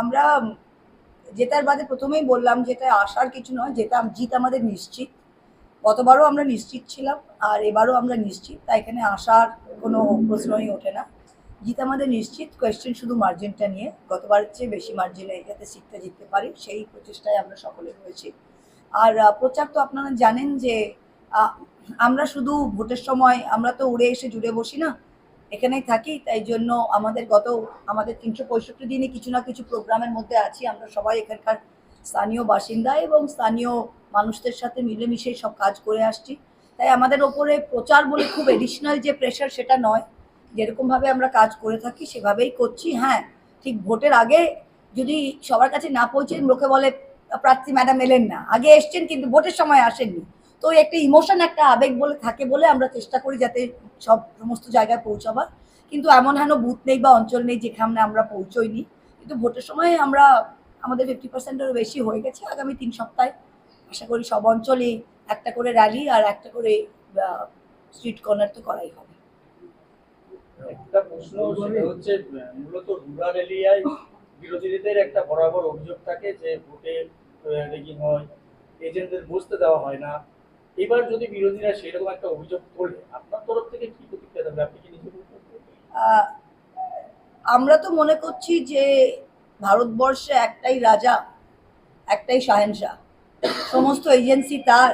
আমরা জেতার বাদে প্রথমেই বললাম যেটা আসার কিছু নয় যেটা জিত আমাদের নিশ্চিত। গতবারও আমরা নিশ্চিত ছিলাম, আর এবারও আমরা নিশ্চিত, তাই এখানে আসার কোনো প্রশ্নই ওঠে না। জিত আমাদের নিশ্চিত কোয়েশ্চেন শুধু মার্জিনটা নিয়ে। গতবারের চেয়ে বেশি মার্জিনে যাতে সিটটা জিততে পারি, সেই প্রচেষ্টায় আমরা সকলে রয়েছি। আর প্রচার তো আপনারা জানেন যে আমরা শুধু ভোটের সময়, আমরা তো উড়ে এসে জুড়ে বসি না এখানেই থাকি, তাই জন্য আমাদের গত, আমাদের তিনশো পঁয়ষট্টি দিনে কিছু না কিছু প্রোগ্রামের মধ্যে আছি। আমরা সবাই এখানকার স্থানীয় বাসিন্দা এবং স্থানীয় মানুষদের সাথে মিলেমিশে সব কাজ করে আসছি। তাই আমাদের ওপরে প্রচার বলে খুব এডিশনাল যে প্রেশার সেটা নয়। যেরকমভাবে আমরা কাজ করে থাকি, সেভাবেই করছি। হ্যাঁ ঠিক ভোটের আগে যদি সবার কাছে না পৌঁছে লোকে বলে, প্রার্থী ম্যাডাম এলেন না। আগে এসছেন কিন্তু ভোটের সময় আসেননি। তো একটা ইমোশন একটা আবেগ বলে থাকে বলে আমরা চেষ্টা করি যাতে সব সমস্ত জায়গায় পৌঁছাবার। কিন্তু এমন হেন বুথ নেই বা অঞ্চল নেই যেখানে আমরা পৌঁছইনি। কিন্তু ভোটের সময় আমরা, আমাদের ফিফটি পার্সেন্টেরও বেশি হয়ে গেছে। আগামী তিন সপ্তাহে আশা করি সব অঞ্চলেই একটা করে র্যালি আর একটা করে স্ট্রিট কর্নার তো করাই হবে। একটা প্রশ্ন হচ্ছে, মূলত রুরাল এরিয়ায় বিরোধীদের একটা বরাবর অভিযোগ থাকে যে ভোটে রেগিং হয়, এজেন্টদের বসতে দেওয়া হয় না। এবার যদি বিরোধীরা সেরকম একটা অভিযোগ তোলে আপনার তরফ থেকে কি প্রতিক্রিয়া দেবে আপনি কি নিজে আমরা তো মনে করছি যে ভারতবর্ষে একটাই রাজা একটাই শাহেনশাহ। সমস্ত এজেন্সি তার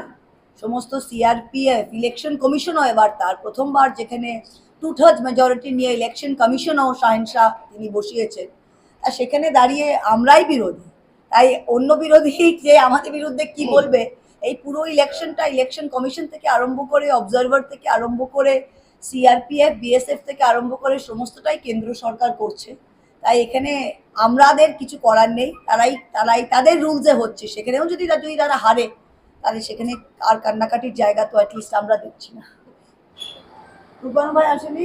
সমস্ত সিআরপিএফ ইলেকশন কমিশনও এবার তার। প্রথমবার যেখানে টু থার্ড মেজরিটি নিয়ে ইলেকশন কমিশনও শাহেনশাহ তিনি বসিয়েছেন। তা সেখানে দাঁড়িয়ে আমরাই বিরোধী। তাই অন্য বিরোধী যে আমাদের বিরুদ্ধে কি বলবে এই পুরো ইলেকশনটা ইলেকশন কমিশন থেকে আরম্ভ করে অবজারভার থেকে আরম্ভ করে সিআরপিএফ বিএসএফ থেকে আরম্ভ করে সমস্তটাই কেন্দ্র সরকার করছে। তাই এখানে আমাদের কিছু করার নেই। তারাই তারাই তাদের রুলসে হচ্ছে। সেখানেও যদি যদি তারা হারে তাহলে সেখানে আর কান্নাকাটির জায়গা তো অ্যাটলিস্ট আমরা দেখছি না। রূপান ভাই আসেনি?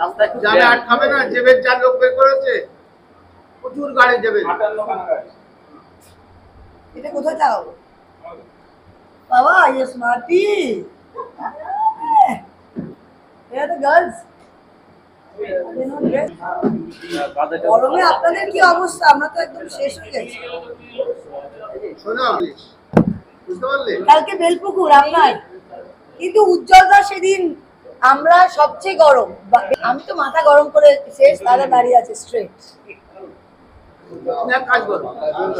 রাস্তায় জামে আটকাবে না? জেবের যা লোক বের করেছে? প্রচুর গাড়ি যাবে এটা কোথায় যাও বাবা ইয়ে স্মার্টি তো গার্লস গরমে আপনাদের কি অবস্থা? আমরা তো একদম শেষ হয়ে গেছি। কালকে বেলপুকুর আপনার। কিন্তু উজ্জ্বলদা সেদিন আমরা সবচেয়ে গরম। আমি তো মাথা গরম করে শেষ দাদা দাঁড়িয়ে আছে স্ট্রেট কাজ করব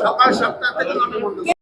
সকাল সাতটা থেকে নটা করো।